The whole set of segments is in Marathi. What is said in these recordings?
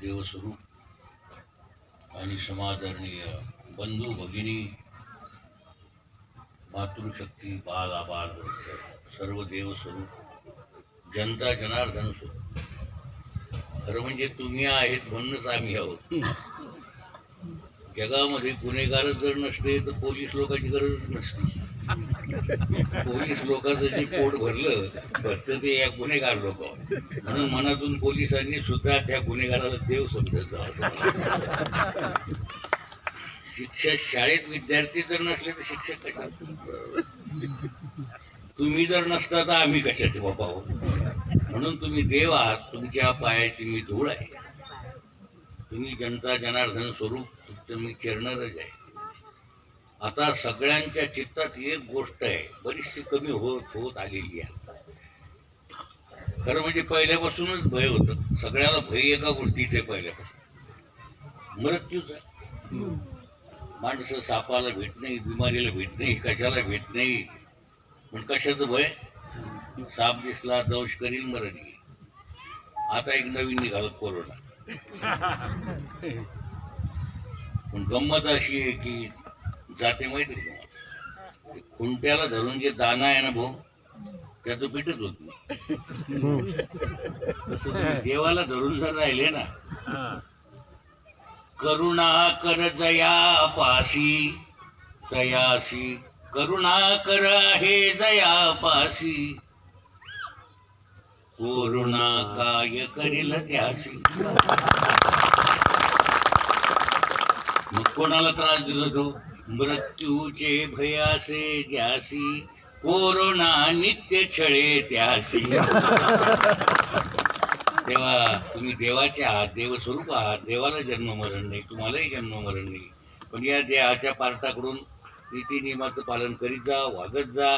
देवस्वरूप आणि समादरणीय बंधू भगिनी मातृशक्ती बाल आबाल वृद्ध सर्व देवस्वरूप जनता जनार्दन स्वरूप. खरं म्हणजे तुम्ही आहेत म्हणूनच आम्ही आहोत. जगामध्ये गुन्हेगारच जर नसते तर पोलीस लोकांची गरजच नसते. पोलीस लोकांचं जे पोट भरलं भरतं ते या गुन्हेगार लोक म्हणून मनातून पोलिसांनी सुद्धा त्या गुन्हेगाराला देव समजत शिक्षक शाळेत विद्यार्थी जर नसले तर शिक्षक कशा तुम्ही जर नसता तर आम्ही कशाचे बाबा म्हणून तुम्ही देव आहात तुमच्या पायाची मी धूळ आहे. तुम्ही जनता जनार्दन स्वरूप तुम्ही खेळणारच आहे. आता सगळ्यांच्या चित्तात एक गोष्ट आहे बरीचशी कमी होत होत आलेली आहे खरं म्हणजे पहिल्यापासूनच भय होतं. सगळ्याला भय एका गोष्टीचे पहिल्यापासून. मृत्यूचा माणसं सापाला भेट नाही बिमारीला भेट नाही कशाला भेट नाही. पण कशाचं भय? साप दिसला दंश करील मरण येईल. आता एक नवीन निघाल कोरोना. पण गंमत अशी आहे की जाते माहिती का खुंट्याला धरून जे दाना आहे ना भाऊ त्याचं पीठच होत नाही. तसं तुम्ही देवाला धरून जर राहिले ना करुणा कर जया पाशी तयासी करुणा कर हे दया पाशी कोरुणा काय करील त्याशी मग कोणाला त्रास दिला तो? मृत्यूचे भयासे ज्यासी कोरोना नित्य छळे त्यासी. तेव्हा तुम्ही देवाचे आहात देवस्वरूप आहात देवाला जन्म मरण नाही तुम्हालाही जन्म मरण नाही. पण या देहाच्या पार्टाकडून नीती नियमाचं पालन करीत जा वागत जा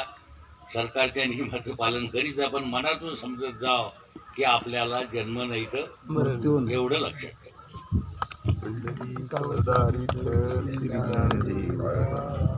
सरकारच्या नियमाचं पालन करीत जा पण मनातून समजत जा की आपल्याला जन्म नाही तर मृत्यू एवढं लक्षात ठेवा.